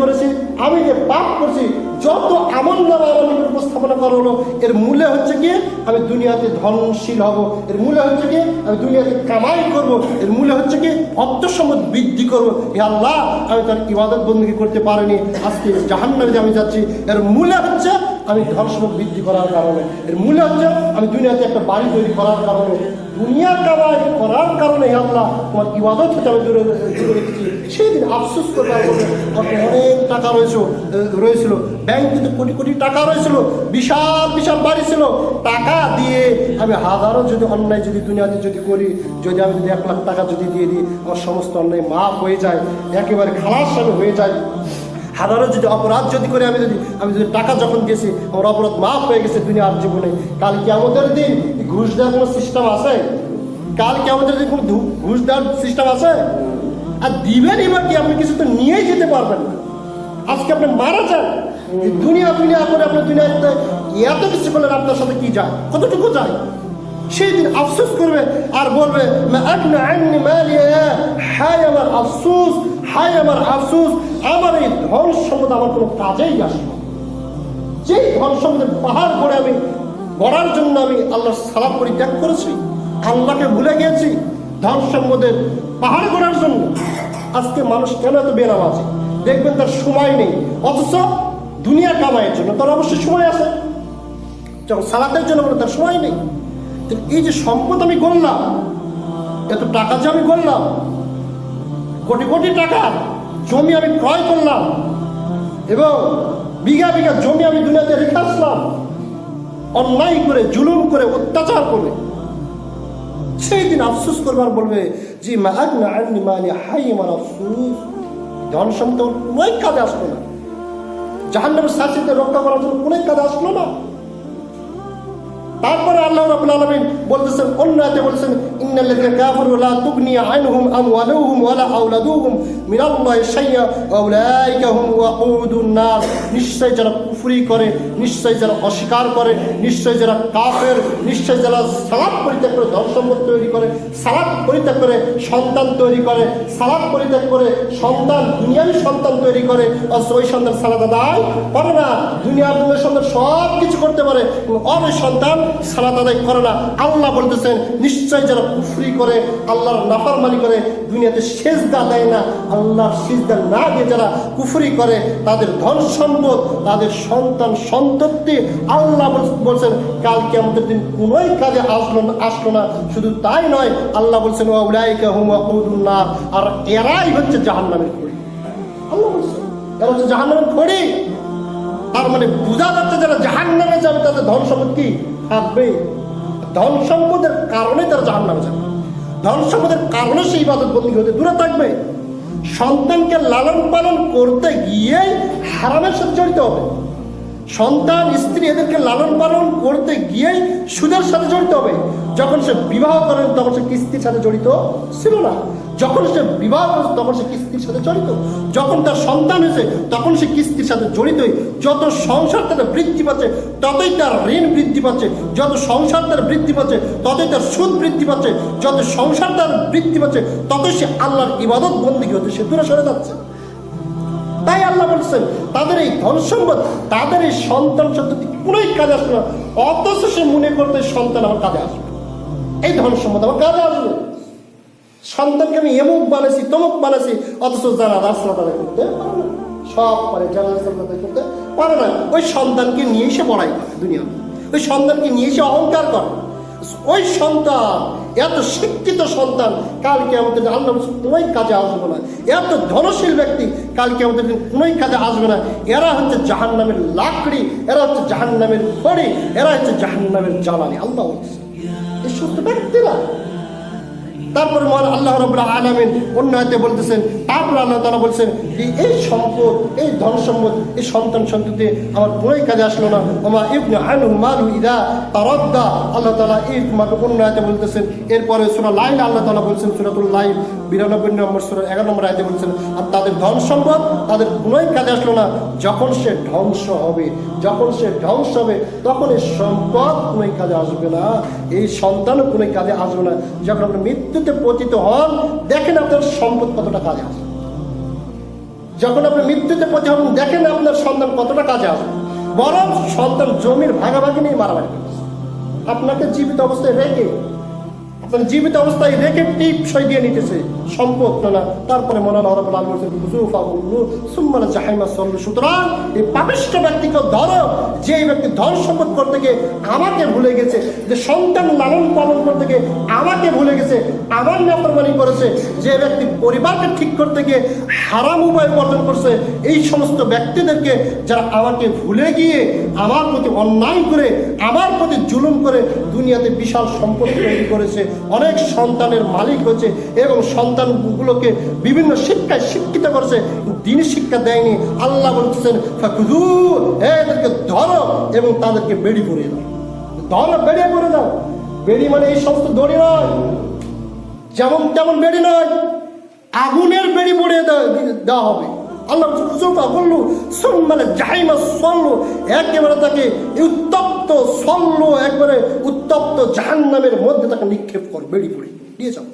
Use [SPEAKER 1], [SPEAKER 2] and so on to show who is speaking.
[SPEAKER 1] করেছি, আমি যে পাপ করছি, যত আমল নামা আমার উপস্থাপনা করা হলো এর মূলে হচ্ছে কি, আমি দুনিয়াতে ধনশীল হব। এর মূলে হচ্ছে কি, আমি দুনিয়াতে কামাই করব। এর মূলে হচ্ছে কি অর্থ সম্পদ বৃদ্ধি করব। হে আল্লাহ, আমি তার ইবাদত বন্দী করতে পারিনি। আজকে জাহান্নামে আমি যাচ্ছি, এর মূলে হচ্ছে আমি সম্পদ বৃদ্ধি করার কারণে। এর মূলে হচ্ছে আমি দুনিয়াতে একটা বাড়ি তৈরি করার কারণে। দুনিয়া কামাই করার কারণে আল্লাহ তোমার ইবাদত হতে আমি দূরে দূরে রেখেছি সেই দিন আফসোস বলবে অনেক টাকা রয়েছে, রয়েছিল। ব্যাংক কিন্তু কোটি কোটি টাকা রয়েছিল, বিশাল বিশাল বাড়ি ছিল। টাকা দিয়ে আমি হাজারো যদি অন্যায় যদি দুনিয়াতে যদি করি, যদি আমি যদি এক লাখ টাকা যদি দিয়ে দিই, আমার সমস্ত অন্যায় মাফ হয়ে যায়, একেবারে খালাস আমি হয়ে যায় হাজারো যদি অপরাধ যদি করে, আমি যদি আমি যদি টাকা যখন দিয়েছি, আমার অপরাধ মাফ হয়ে গেছে দুনিয়ার জীবনে। কাল কি আমাদের দিন ঘুষ দেওয়ার কোনো সিস্টেম আছে? কাল কি আমাদের দিন কোনো ঘুষ দেওয়ার সিস্টেম আছে? আর দিবেন এবার কি? আপনি কিছু তো নিয়েই যেতে পারবেন আজকে আপনি মারা যান। দুনিয়া দুনিয়া করে আপনার দুনিয়াতে এত কিছু করলেন, আপনার সাথে কি যায়? কতটুকু যায়? সেই দিন আফসোস করবে আর বলবে, "মা আগনা আন্নি মালিয়া, হায় আমার আফসোস, হায় আমার আফসোস, আমার এই ধন সম্পদ আমার কোনো কাজেই আসে না। যেই ধন পাহাড় করে আমি গড়ার জন্য আমি আল্লাহর সালাম পরিত্যাগ করেছি, আল্লাহকে ভুলে গিয়েছি ধন সম্পদের পাহাড় গড়ার জন্য। আজকে মানুষ কেন এত বেনামাজি? দেখবেন তার সময় নেই, অথচ দুনিয়া কামাইয়ের জন্য তার অবশ্যই সময় আছে। যখন সালাতের জন্য তার সময় নেই। এই যে সম্পদ আমি গড়লাম এত টাকা যে আমি গড়লাম কোটি কোটি টাকা জমি আমি ক্রয় করলাম, এবং বিঘা বিঘা জমি আমি দুনিয়াতে রেখে আসলাম, অন্যায় করে, জুলুম করে, অত্যাচার করে, সেই দিন আফসোস করবার বলবে জি মাহাগ না মানি হাই আমার ধন সম্পদ কোনোই কাজে আসলো না। জাহান্নামের শাসিতে রক্ষা করার জন্য কোনোই কাজে আসলো না। তারপরে আল্লাহ রাব্বুল আলামিন বলতেছেন, অন্য আয়াতে বলছেন ইন্নাল্লাযীনা কাফারু লা তুগনি আনহুম আমওয়ালুহুম ওয়ালা আওলাদুহুম মিনাল্লাহি শাইয়্যা ওয়া উলাইকা হুম ওয়াকুদুন নার। নিশ্চয় যারা কুফরি করে, নিশ্চয় যারা অস্বীকার করে, নিশ্চয় যারা কাফের, নিশ্চয় যারা সালাত পরিত্যাগ করে, ধন তৈরি করে, সালাত পরিত্যাগ করে, সন্তান তৈরি করে, সালাত পরিত্যাগ করে, সন্তান দুনিয়ার সন্তান তৈরি করে, অথচ ওই সন্তান সালাত আদায় করে না, দুনিয়ার সন্তান সব কিছু করতে পারে ওই সন্তান সালাত আদায় করে না। আল্লাহ বলতেছেন, নিশ্চয় যারা কুফরি করে, আল্লাহর নাফরমানি করে, দুনিয়াতে সেজদা দেয় না। আল্লাহর সিজদা না দিয়ে যারা কুফরি করে, তাদের ধন সম্পদ, তাদের সন্তান সন্ততি, আল্লাহ বলছেন কালকে আমাদের দিন কোনোই কাজে আসলো না আসলো না। শুধু তাই নয়, আল্লাহ বলছেন ওয়াকুদুন আর এরাই হচ্ছে জাহান্নামের খড়ি আল্লাহ বলছেন, এরা জাহান্নামের খড়ি তার মানে বোঝা যাচ্ছে যারা জাহান নামে যাবে, তাদের ধন সম্পদ কি? থাকবে। ধন সম্পদের কারণে তারা জাহান নামে যাবে। ধন সম্পদের কারণে সেই ইবাদত বন্দী হতে দূরে থাকবে। সন্তানকে লালন পালন করতে গিয়ে হারামের সাথে জড়িত হবে। সন্তান, স্ত্রী এদেরকে লালন পালন করতে গিয়েই সুদের সাথে জড়িত হবে। যখন সে বিবাহ করেন, তখন সে কিস্তির সাথে জড়িত ছিল না। যখন সে বিবাহ করেছে তখন সে কিস্তির সাথে জড়িত। যখন তার সন্তান হয়েছে, তখন সে কিস্তির সাথে জড়িত যত সংসার তার বৃদ্ধি পাচ্ছে, ততই তার ঋণ বৃদ্ধি পাচ্ছে। যত সংসার তার বৃদ্ধি পাচ্ছে, ততই তার সুদ বৃদ্ধি পাচ্ছে। যত সংসার তার বৃদ্ধি পাচ্ছে, ততই সে আল্লাহর ইবাদত বন্দী হতে সে দূরে সরে যাচ্ছে। তাই আল্লাহ বলছেন, তাদের এই ধন সম্পদ, তাদের এই সন্তান সন্ততি কোনোই কাজে আসবে না, অথচ সে মনে করতে সন্তান আমার কাজে আসবে। এই ধন সম্পদ আমার কাজে আসবে। সন্তানকে আমি এমুক বানাইছি তমুক বানাইছি, অথচ যারা রাস্তা তাদের করতে সব পারে, যারা রাস্তা করতে পারে না। ওই সন্তানকে নিয়ে এসে বড়াই করে দুনিয়া ওই সন্তানকে নিয়ে এসে অহংকার করে। ওই সন্তান এত শিক্ষিত সন্তান কালকে আমাদের আল্লাহ কোনোই কাজে আসবে না। এত ধনশীল ব্যক্তি কালকে আমাদের কোনোই কাজে আসবে না। এরা হচ্ছে জাহান নামের লাকড়ি, এরা হচ্ছে জাহান নামের খড়ি, এরা হচ্ছে জাহান নামের জ্বালানি। আল্লাহ এই সমস্ত ব্যক্তিরা তারপরে মহান আল্লাহ রবাহ আলমিন অন্য হাতে বলতেছেন তারপর আল্লাহ তালা বলছেন, এই সম্পদ, এই ধন সম্পদ এই সন্তান সন্ততি আমার কোনোই কাজে আসলো না। আমার ইবনে আনু মালু ইদা তারদ্দা। আল্লাহ তালা এই তোমাকে অন্য হাতে বলতেছেন। এরপরে সুরা লাইন আল্লাহ তালা বলছেন, সুরাতুল লাইন বিরানব্বই নম্বর সুরা, এগারো নম্বর আয়তে বলছেন, আর তাদের ধন সম্পদ তাদের কোনোই কাজে আসলো না। যখন সে ধ্বংস হবে, যখন সে ধ্বংস হবে, তখন এই সম্পদ কোনোই কাজে আসবে না। এই সন্তানও কোনোই কাজে আসবে না। যখন আপনি মৃত্যুতে পতিত হন, দেখেন আপনার সম্পদ কতটা কাজে আসে। যখন আপনি মৃত্যুতে পথে যখন দেখেন, আপনার সন্তান কতটা কাজে আসবে? বরং সন্তান জমির ভাগাভাগি নিয়ে মারামারি আপনাকে জীবিত অবস্থায় রেখে জীবিত অবস্থায় রেখে টিপ সই দিয়ে নিতেছে। সম্পদ না। তারপরে মনে হয় রব্বুল আলামিন বলছেন, হুজুফা উল্লু সুম্মাল জাহাইমা সল্লু সুতরাং এই পাপিষ্ট ব্যক্তিকে ধরো যে এই ব্যক্তি ধন সম্পদ করতে গিয়ে আমাকে ভুলে গেছে, যে সন্তান লালন পালন করতে গিয়ে আমাকে ভুলে গেছে, আমার নাফরমানি করেছে, যে ব্যক্তি পরিবারকে ঠিক করতে গিয়ে হারাম উপায় উপার্জন করছে, এই সমস্ত ব্যক্তিদেরকে যারা আমাকে ভুলে গিয়ে আমার প্রতি অন্যায় করে, আমার জুলুম করে দুনিয়াতে বিশাল সম্পদ তৈরি করেছে, অনেক সন্তানের মালিক হয়েছে এবং সন্তানগুলোকে বিভিন্ন শিক্ষায় শিক্ষিত করেছে, দিন শিক্ষা দেয়নি। আল্লাহ বলতেছেন এদেরকে ধরো এবং তাদেরকে বেড়ি পরিয়ে দাও। ধরো বেরিয়ে পড়ে দাও। বেড়ি মানে এই সমস্ত দড়ি নয়, যেমন তেমন বেড়ি নয়, আগুনের বেড়ি পড়িয়ে দেওয়া- হবে। আল্লাহ বলল মানে জাহিমা সল্ল, একেবারে তাকে এই উত্তপ্ত সল্ল একবারে উত্তপ্ত জাহান্নামের মধ্যে তাকে নিক্ষেপ কর বেড়ি পড়ে। দিয়ে যাও।